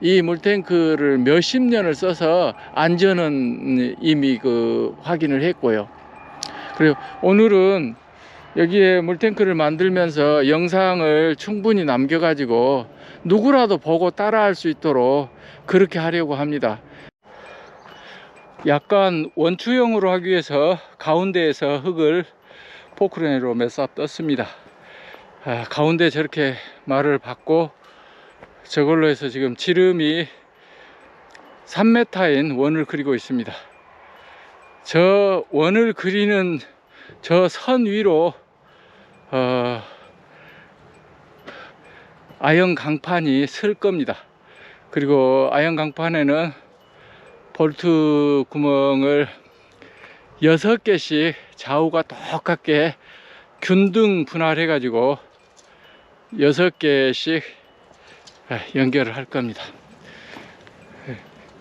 이 물탱크를 몇십 년을 써서 안전은 이미 그 확인을 했고요. 그리고 오늘은 여기에 물탱크를 만들면서 영상을 충분히 남겨가지고 누구라도 보고 따라할 수 있도록 그렇게 하려고 합니다. 약간 원추형으로 하기 위해서 가운데에서 흙을 포크레인으로 몇삽 떴습니다. 아, 가운데 저렇게 말을 받고 저걸로 해서 지금 지름이 3m인 원을 그리고 있습니다. 저 원을 그리는 저 선 위로 어, 아연 강판이 쓸 겁니다. 그리고 아연 강판에는 볼트 구멍을 6개씩 좌우가 똑같게 균등 분할해 가지고 6개씩 연결을 할 겁니다.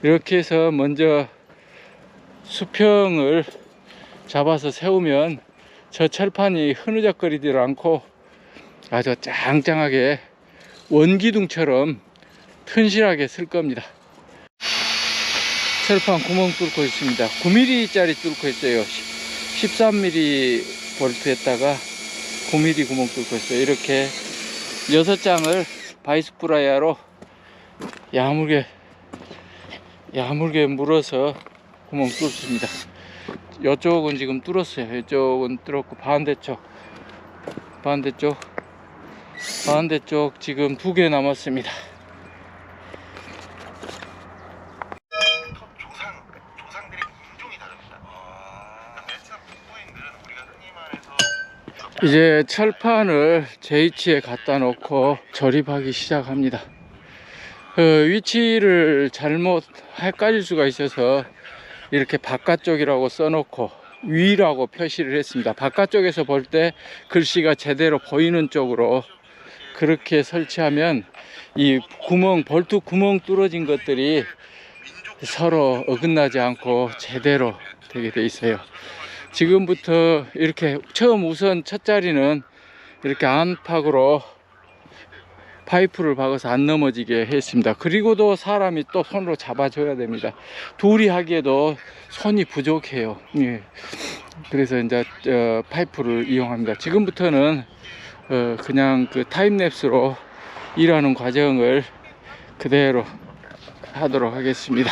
이렇게 해서 먼저 수평을 잡아서 세우면 저 철판이 흐느적거리지 않고 아주 짱짱하게 원기둥처럼 튼실하게 쓸 겁니다. 철판 구멍 뚫고 있습니다. 9mm짜리 뚫고 있어요. 13mm 볼트에다가 9mm 구멍 뚫고 있어요. 이렇게 6장을 바이스프라이아로 야물게 야물게 물어서 구멍 뚫습니다. 이쪽은 지금 뚫었어요. 이쪽은 뚫었고 반대쪽 반대쪽 반대쪽 지금 두 개 남았습니다. 조상 조상들의 인종이 다릅니다. 매차 북부인들은 우리가 흔히 말해서 이제 철판을 JH에 갖다 놓고 조립하기 시작합니다. 그 위치를 잘못 헷갈릴 수가 있어서 이렇게 바깥쪽이라고 써놓고 위라고 표시를 했습니다. 바깥쪽에서 볼 때 글씨가 제대로 보이는 쪽으로 그렇게 설치하면 이 구멍, 볼트 구멍 뚫어진 것들이 서로 어긋나지 않고 제대로 되게 돼 있어요. 지금부터 이렇게 처음 우선 첫 자리는 이렇게 안팎으로 파이프를 박아서 안 넘어지게 했습니다. 그리고도 사람이 또 손으로 잡아줘야 됩니다. 둘이 하기에도 손이 부족해요. 예. 그래서 이제 어, 파이프를 이용합니다. 지금부터는 어, 그냥 그 타임랩스로 일하는 과정을 그대로 하도록 하겠습니다.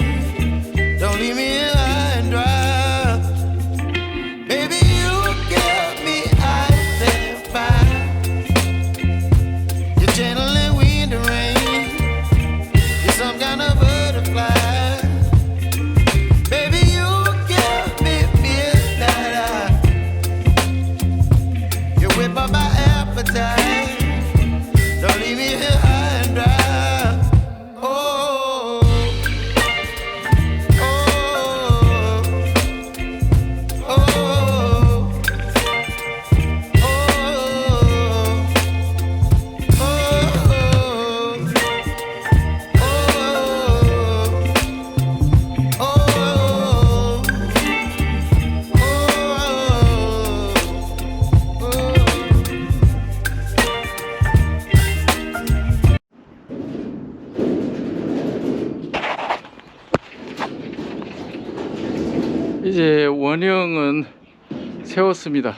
세웠습니다.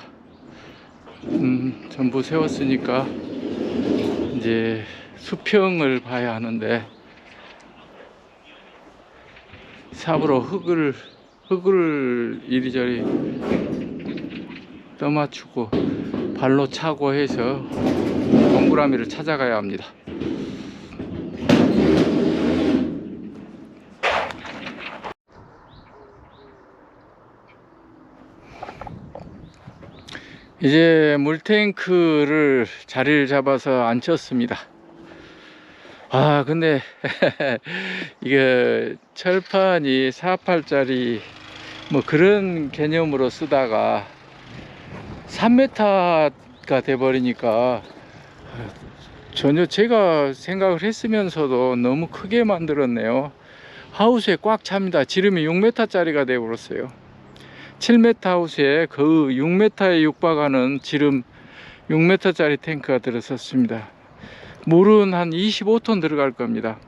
음, 전부 세웠으니까 이제 수평을 봐야 하는데 삽으로 흙을 흙을 이리저리 떠맞추고 발로 차고 해서 동그라미를 찾아가야 합니다. 이제 물탱크를 자리를 잡아서 앉혔습니다. 아, 근데 이게 철판이 48짜리 뭐 그런 개념으로 쓰다가 3m가 돼버리니까 전혀 제가 생각을 했으면서도 너무 크게 만들었네요. 하우스에 꽉 찹니다. 지름이 6m짜리가 돼버렸어요. 7m 하우스에 그 6m에 육박하는 지름 6m짜리 탱크가 들어섰습니다. 물은 한 25톤 들어갈 겁니다.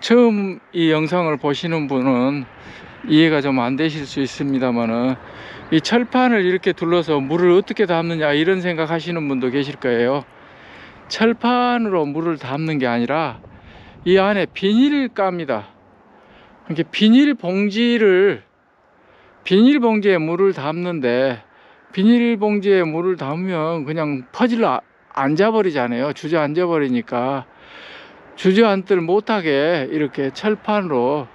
처음 이 영상을 보시는 분은 이해가 좀 안 되실 수 있습니다만은 이 철판을 이렇게 둘러서 물을 어떻게 담느냐 이런 생각 하시는 분도 계실 거예요. 철판으로 물을 담는 게 아니라 이 안에 비닐을 깝니다. 이렇게 비닐 봉지를 비닐봉지에 물을 담는데 비닐봉지에 물을 담으면 그냥 퍼질러 앉아 버리잖아요. 주저앉아 버리니까 주저앉들 못하게 이렇게 철판으로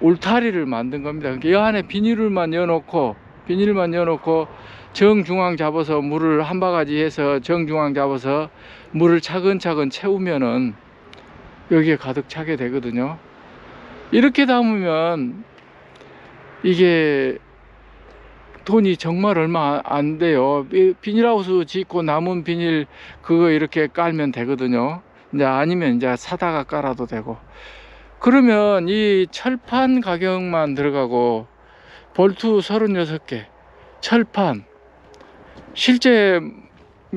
울타리를 만든 겁니다. 이 안에 비닐을만 여놓고 비닐만 여놓고 정중앙 잡아서 물을 한 바가지 해서 정중앙 잡아서 물을 차근차근 채우면은 여기에 가득 차게 되거든요. 이렇게 담으면 이게 돈이 정말 얼마 안 돼요. 비- 비닐하우스 짓고 남은 비닐 그거 이렇게 깔면 되거든요. 이제 아니면 이제 사다가 깔아도 되고. 그러면 이 철판 가격만 들어가고 볼트 36개, 철판. 실제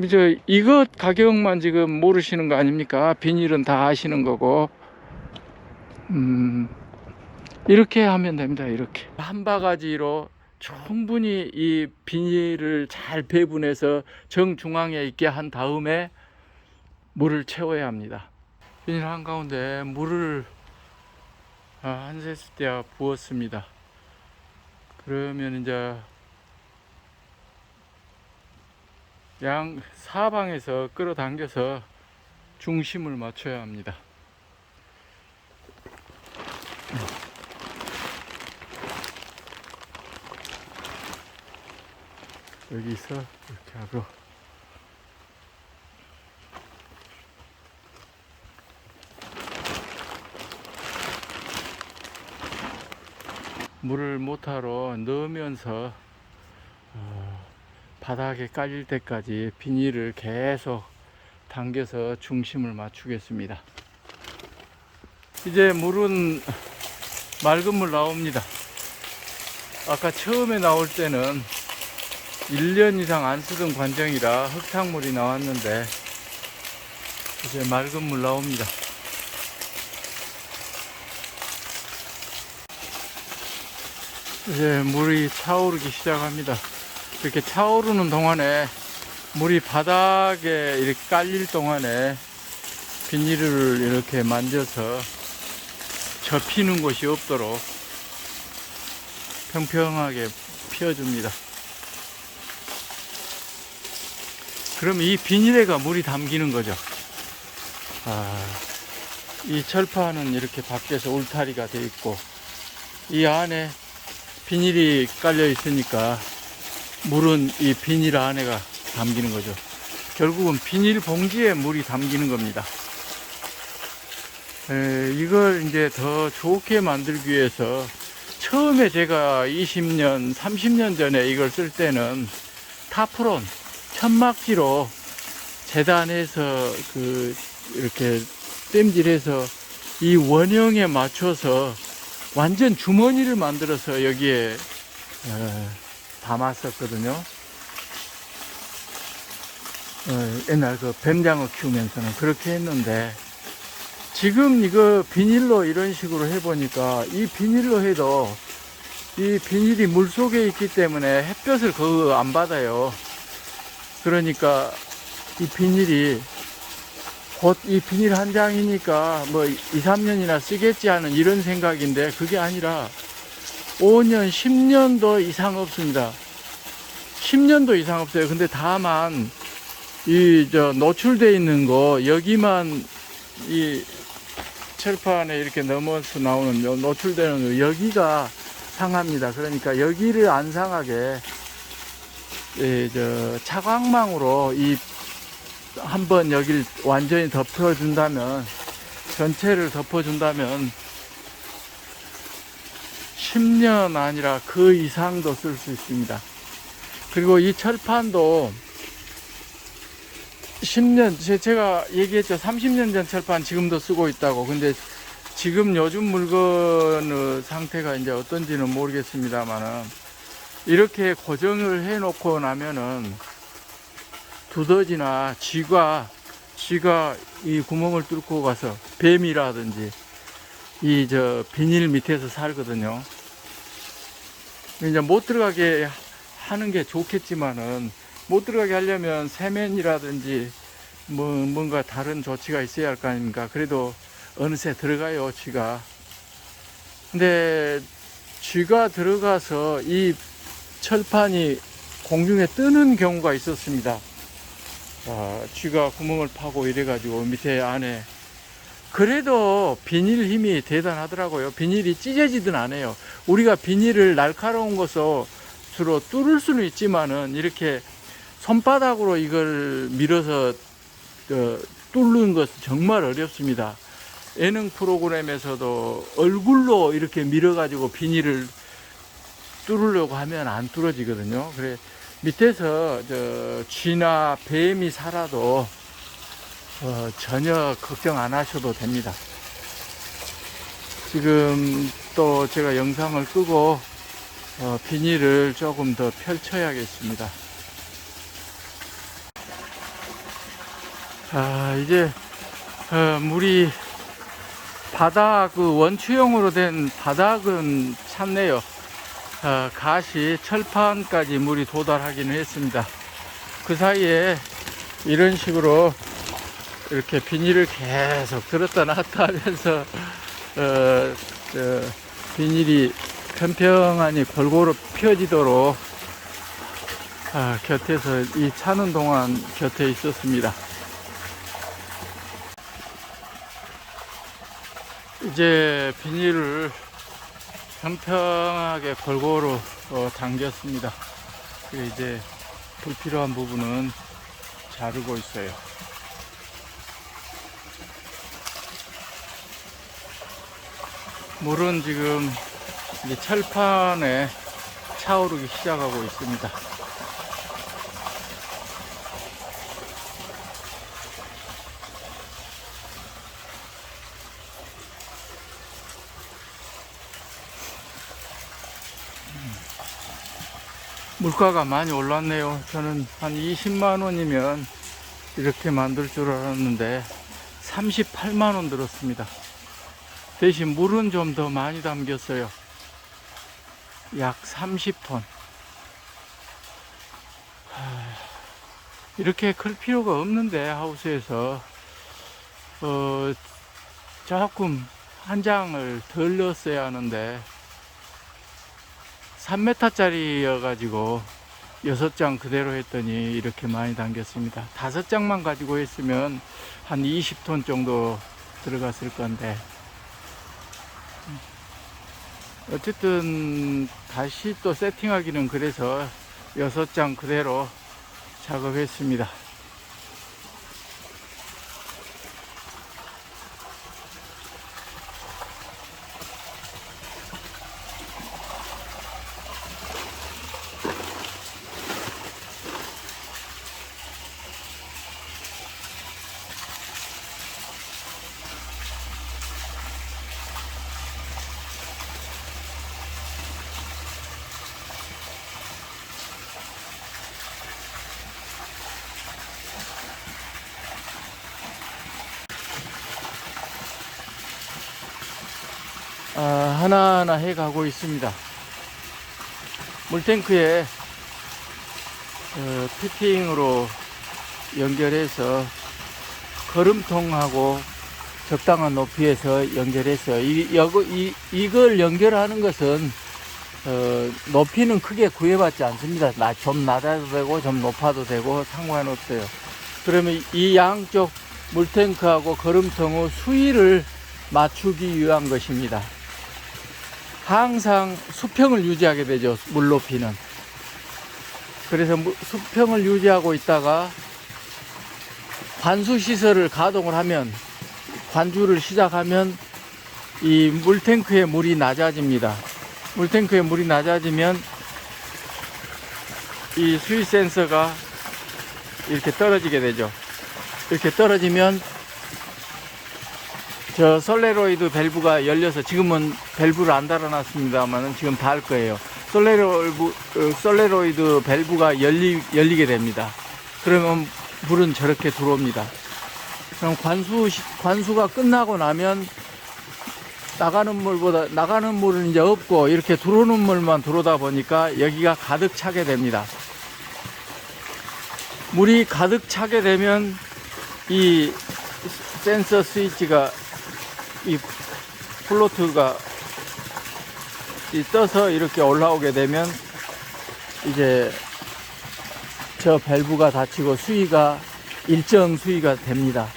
이제 이것 가격만 지금 모르시는 거 아닙니까? 비닐은 다 아시는 거고. 음. 이렇게 하면 됩니다. 이렇게. 한 바가지로 충분히 이 비닐을 잘 배분해서 정중앙에 있게 한 다음에 물을 채워야 합니다. 비닐 한가운데 물을 아, 한 세스대야 부었습니다. 그러면 이제 양 사방에서 끌어당겨서 중심을 맞춰야 합니다. 여기서 이렇게 하고 물을 모타로 넣으면서 어, 바닥에 깔릴 때까지 비닐을 계속 당겨서 중심을 맞추겠습니다. 이제 물은 맑은 물 나옵니다. 아까 처음에 나올 때는 1년 이상 안 쓰던 관정이라 흙탕물이 나왔는데 이제 맑은 물 나옵니다. 이제 물이 차오르기 시작합니다. 이렇게 차오르는 동안에 물이 바닥에 이렇게 깔릴 동안에 비닐을 이렇게 만져서 접히는 곳이 없도록 평평하게 피워줍니다. 그럼 이 비닐에가 물이 담기는 거죠. 아, 이 철판은 이렇게 밖에서 울타리가 되어 있고 이 안에 비닐이 깔려 있으니까 물은 이 비닐 안에가 담기는 거죠. 결국은 비닐 봉지에 물이 담기는 겁니다. 에, 이걸 이제 더 좋게 만들기 위해서 처음에 제가 20년, 30년 전에 이걸 쓸 때는 타프론, 천막지로 재단해서 그 이렇게 땜질해서 이 원형에 맞춰서 완전 주머니를 만들어서 여기에 어, 담았었거든요. 어, 옛날 그 뱀장어 키우면서는 그렇게 했는데 지금 이거 비닐로 이런 식으로 해보니까 이 비닐로 해도 이 비닐이 물 속에 있기 때문에 햇볕을 그 안 받아요. 그러니까 이 비닐이 곧 이 비닐 한 장이니까 뭐 2, 3년이나 쓰겠지 하는 이런 생각인데 그게 아니라 5년, 10년도 이상 없습니다. 10년도 이상 없어요. 근데 다만 이 저 노출돼 있는 거 여기만 이 철판에 이렇게 넘어서 나오는 요 노출되는 거 여기가 상합니다. 그러니까 여기를 안 상하게 예, 저 차광망으로 이 한번 여기를 완전히 덮어준다면 전체를 덮어준다면 10년 아니라 그 이상도 쓸 수 있습니다. 그리고 이 철판도 10년, 제- 제가 얘기했죠. 30년 전 철판 지금도 쓰고 있다고. 근데 지금 요즘 물건의 상태가 이제 어떤지는 모르겠습니다만은 이렇게 고정을 해 놓고 나면은 두더지나 쥐가, 쥐가 이 구멍을 뚫고 가서 뱀이라든지 이 저 비닐 밑에서 살거든요. 이제 못 들어가게 하는 게 좋겠지만은 못 들어가게 하려면 세면이라든지 뭐 뭔가 다른 조치가 있어야 할 거 아닙니까? 그래도 어느새 들어가요, 쥐가. 근데 쥐가 들어가서 이 철판이 공중에 뜨는 경우가 있었습니다. 아, 쥐가 구멍을 파고 이래가지고 밑에 안에 그래도 비닐 힘이 대단하더라고요. 비닐이 찢어지든 안 해요. 우리가 비닐을 날카로운 것으로 주로 뚫을 수는 있지만은 이렇게 손바닥으로 이걸 밀어서 어, 뚫는 것은 정말 어렵습니다. 예능 프로그램에서도 얼굴로 이렇게 밀어가지고 비닐을 뚫으려고 하면 안 뚫어지거든요. 그래 밑에서 저 쥐나 뱀이 살아도 어, 전혀 걱정 안 하셔도 됩니다. 지금 또 제가 영상을 끄고 어, 비닐을 조금 더 펼쳐야겠습니다. 아, 이제 어, 물이 바닥 그 원추형으로 된 바닥은 찼네요. 어, 가시 철판까지 물이 도달하기는 했습니다. 그 사이에 이런 식으로 이렇게 비닐을 계속 들었다 놨다 하면서 어, 저, 비닐이 평평하니 골고루 펴지도록 아, 곁에서 이 차는 동안 곁에 있었습니다. 이제 비닐을 평평하게 골고루 어, 당겼습니다. 그리고 이제 불필요한 부분은 자르고 있어요. 물은 지금 이제 철판에 차오르기 시작하고 있습니다. 물가가 많이 올랐네요. 저는 한 20만 원이면 이렇게 만들 줄 알았는데 38만 원 들었습니다. 대신 물은 좀 더 많이 담겼어요. 약 30톤. 이렇게 클 필요가 없는데 하우스에서 어 조금 한 장을 덜 넣었어야 하는데 3m짜리여 가지고 6장 그대로 했더니 이렇게 많이 담겼습니다. 5장만 가지고 했으면 한 20톤 정도 들어갔을 건데. 어쨌든 다시 또 세팅하기는 그래서 6장 그대로 작업했습니다 하나하나 해 가고 있습니다. 물탱크에 어, 피팅으로 연결해서 거름통하고 적당한 높이에서 연결했어요. 이, 여거, 이, 이걸 연결하는 것은 어, 높이는 크게 구애받지 않습니다. 나, 좀 낮아도 되고 좀 높아도 되고 상관없어요. 그러면 이 양쪽 물탱크하고 거름통의 수위를 맞추기 위한 것입니다. 항상 수평을 유지하게 되죠. 물 높이는. 그래서 무- 수평을 유지하고 있다가 관수 시설을 가동을 하면 관주를 시작하면 이 물탱크의 물이 낮아집니다. 물탱크의 물이 낮아지면 이 수위 센서가 이렇게 떨어지게 되죠. 이렇게 떨어지면 저 솔레로이드 밸브가 열려서 지금은 밸브를 안 달아놨습니다만은 지금 닿을 거예요. 솔레로이드, 어, 솔레로이드 밸브가 열리, 열리게 됩니다. 그러면 물은 저렇게 들어옵니다. 그럼 관수, 시- 관수가 끝나고 나면 나가는 물보다, 나가는 물은 이제 없고 이렇게 들어오는 물만 들어오다 보니까 여기가 가득 차게 됩니다. 물이 가득 차게 되면 이 센서 스위치가 이 플로트가 이 떠서 이렇게 올라오게 되면 이제 저 밸브가 닫히고 수위가 일정 수위가 됩니다.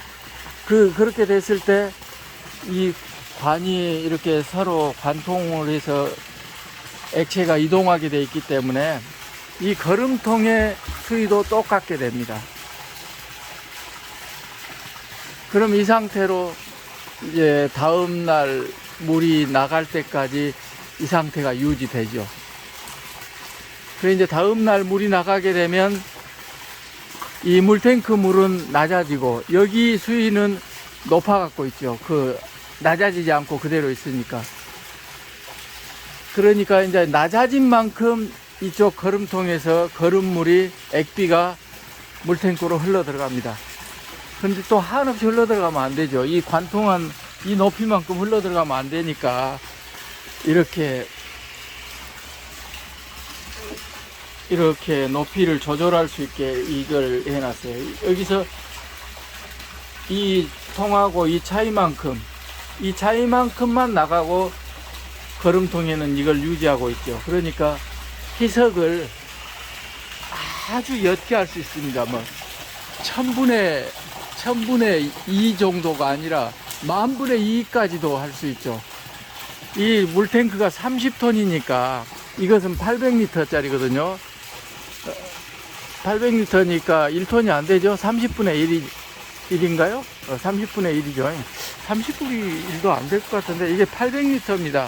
그 그렇게 됐을 때 이 관이 이렇게 서로 관통을 해서 액체가 이동하게 돼 있기 때문에 이 거름통의 수위도 똑같게 됩니다. 그럼 이 상태로 이제 다음 날 물이 나갈 때까지 이 상태가 유지되죠. 그래 이제 다음 날 물이 나가게 되면 이 물탱크 물은 낮아지고 여기 수위는 높아 갖고 있죠. 그 낮아지지 않고 그대로 있으니까. 그러니까 이제 낮아진 만큼 이쪽 거름통에서 거름물이 액비가 물탱크로 흘러 들어갑니다. 근데 또 한없이 흘러 들어가면 안 되죠. 이 관통한 이 높이만큼 흘러 들어가면 안 되니까 이렇게 이렇게 높이를 조절할 수 있게 이걸 해놨어요. 여기서 이 통하고 이 차이만큼 이 차이만큼만 나가고 거름통에는 이걸 유지하고 있죠. 그러니까 희석을 아주 옅게 할 수 있습니다. 뭐 천분의 천분의 2 정도가 아니라 만분의 2까지도 할 수 있죠. 이 물탱크가 30톤이니까 이것은 800리터짜리거든요. 800리터니까 1톤이 안 되죠. 30분의 1이, 1인가요? 30분의 1이죠. 30분의 1도 안 될 것 같은데 이게 800리터입니다.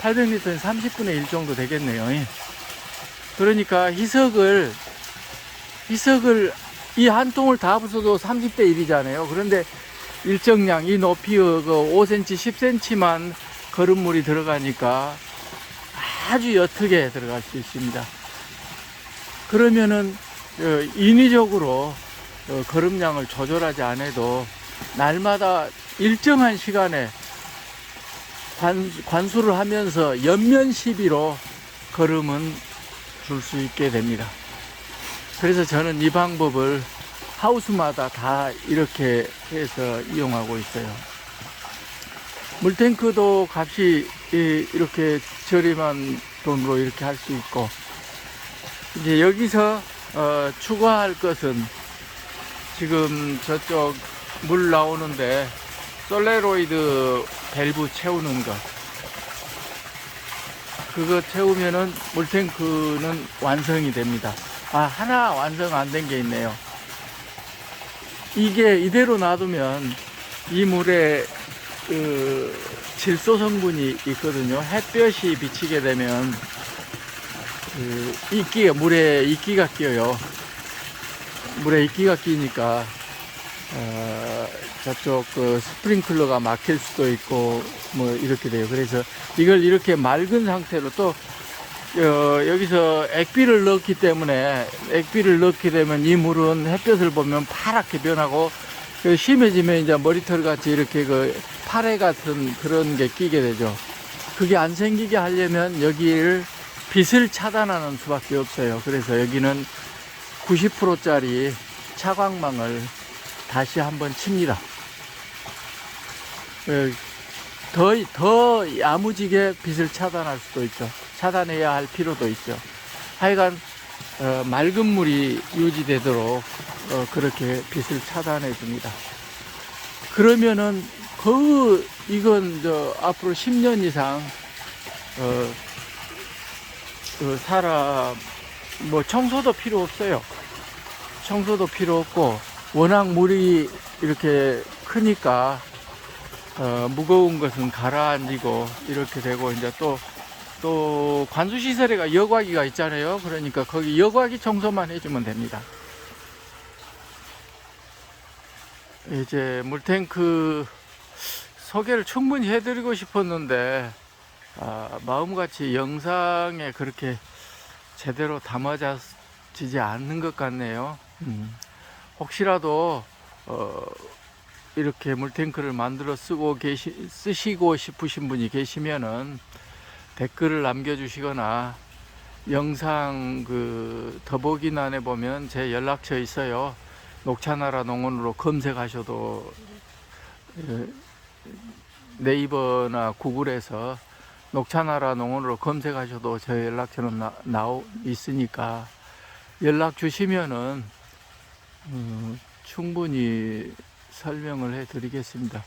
800리터는 30분의 1 정도 되겠네요. 예. 그러니까 희석을 희석을 이 한 통을 다 부숴도 30대 1이잖아요. 그런데 일정량 이 높이의 그 5cm, 10cm만 거름물이 들어가니까 아주 옅게 들어갈 수 있습니다. 그러면은 어, 인위적으로 어, 거름량을 조절하지 않아도 날마다 일정한 시간에 관, 관수를 하면서 연면 시비로 걸음은 줄 수 있게 됩니다. 그래서 저는 이 방법을 하우스마다 다 이렇게 해서 이용하고 있어요. 물탱크도 값이 이- 이렇게 저렴한 돈으로 이렇게 할 수 있고 이제 여기서 어, 추가할 것은 지금 저쪽 물 나오는데 솔레로이드 밸브 채우는 것 그거 채우면은 물탱크는 완성이 됩니다. 아 하나 완성 안 된 게 있네요. 이게 이대로 놔두면 이 물에 그 질소 성분이 있거든요. 햇볕이 비치게 되면 그 이끼가 물에 이끼가 끼어요. 물에 이끼가 끼니까 어, 저쪽 그 스프링클러가 막힐 수도 있고 뭐 이렇게 돼요. 그래서 이걸 이렇게 맑은 상태로 또 어, 여기서 액비를 넣기 때문에 액비를 넣게 되면 이 물은 햇볕을 보면 파랗게 변하고 그 심해지면 이제 머리털 같이 이렇게 그 파래 같은 그런 게 끼게 되죠. 그게 안 생기게 하려면 여기를 빛을 차단하는 수밖에 없어요. 그래서 여기는 90%짜리 차광망을 다시 한번 칩니다. 예, 더, 더 야무지게 빛을 차단할 수도 있죠. 차단해야 할 필요도 있죠. 하여간, 어, 맑은 물이 유지되도록 어, 그렇게 빛을 차단해 줍니다. 그러면은 그 이건 저 앞으로 10년 이상 어, 그 사람 뭐 청소도 필요 없어요. 청소도 필요 없고 워낙 물이 이렇게 크니까 어, 무거운 것은 가라앉고 이렇게 되고 이제 또 또 관수 시설에가 여과기가 있잖아요. 그러니까 거기 여과기 청소만 해주면 됩니다. 이제 물탱크 소개를 충분히 해드리고 싶었는데 아, 마음같이 영상에 그렇게 제대로 담아지지 않는 것 같네요. 음. 혹시라도 어, 이렇게 물탱크를 만들어 쓰고 계시, 쓰시고 싶으신 분이 계시면은 댓글을 남겨주시거나 영상 그 더보기란에 보면 제 연락처 있어요. 녹차나라 농원으로 검색하셔도 예, 네이버나 구글에서 녹차나라 농원으로 검색하셔도 제 연락처는 나, 나오 있으니까 연락 주시면은 음, 충분히 설명을 해 드리겠습니다.